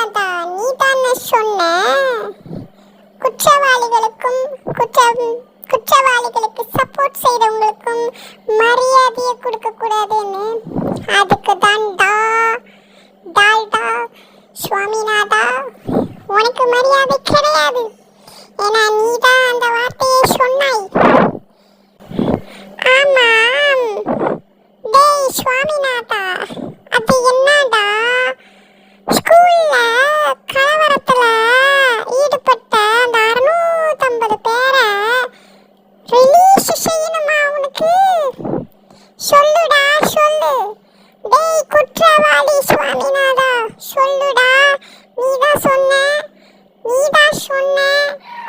ராதா நீ தானே சொன்ன? குற்றவாளிகளுக்கும் குற்றம் குற்றவாளிகளுக்கு சப்போர்ட் செய்கிறவங்களுக்கும் மரியாதையை கொடுக்கக்கூடாதுன்னு. அதுக்கு தான் டா டால்டா சுவாமிநாதா உனக்கு மரியாதை கிடையாது. ஏன்னா நீ தான் அந்த வார்த்தையை சொன்னாய்.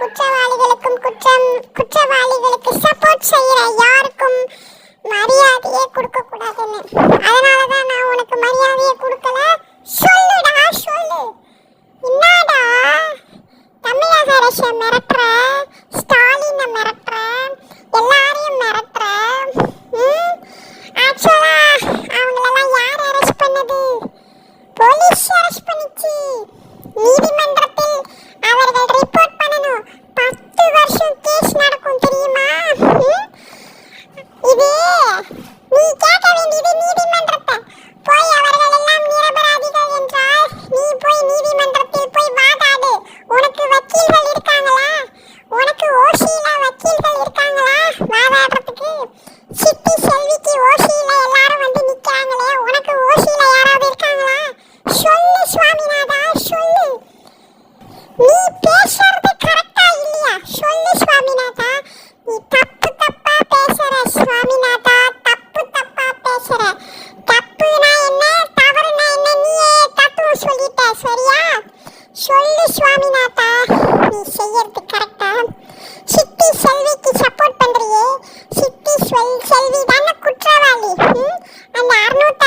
குற்றவாளிகளுக்கும் குற்றம் குற்றவாளிகளுக்கு சப்போர்ட் செய்கிற யாருக்கும் மரியாதையே கொடுக்கக்கூடாதுன்னு அதனால தான் நான் உனக்கு மரியாதையை கொடுக்கல. சாமிநாதா நீ செய்யறது கரெக்டா சித்தி செல்விக்கு சப்போர்ட் பண்றியே. சித்தி செல்வி தானே குற்றவாளி. அந்த அறுநூத்தி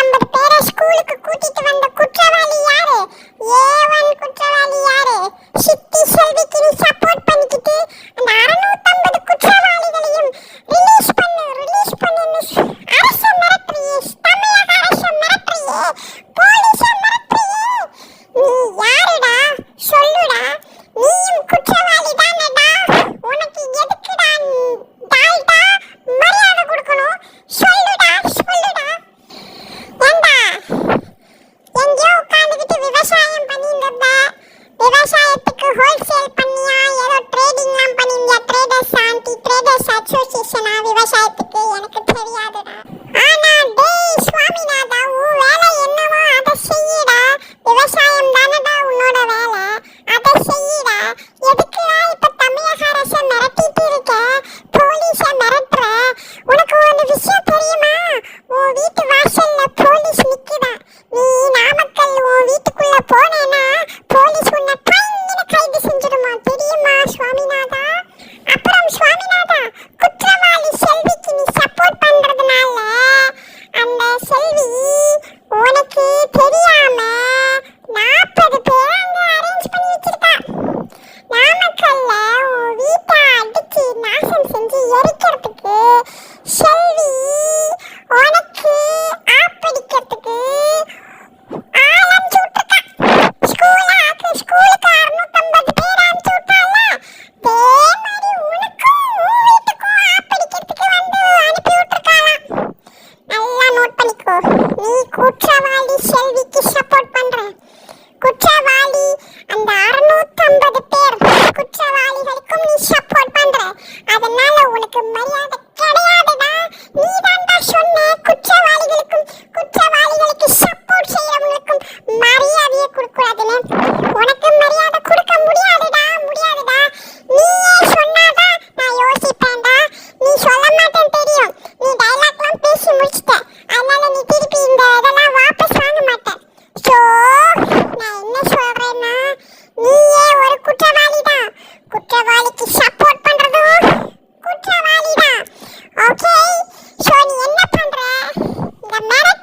man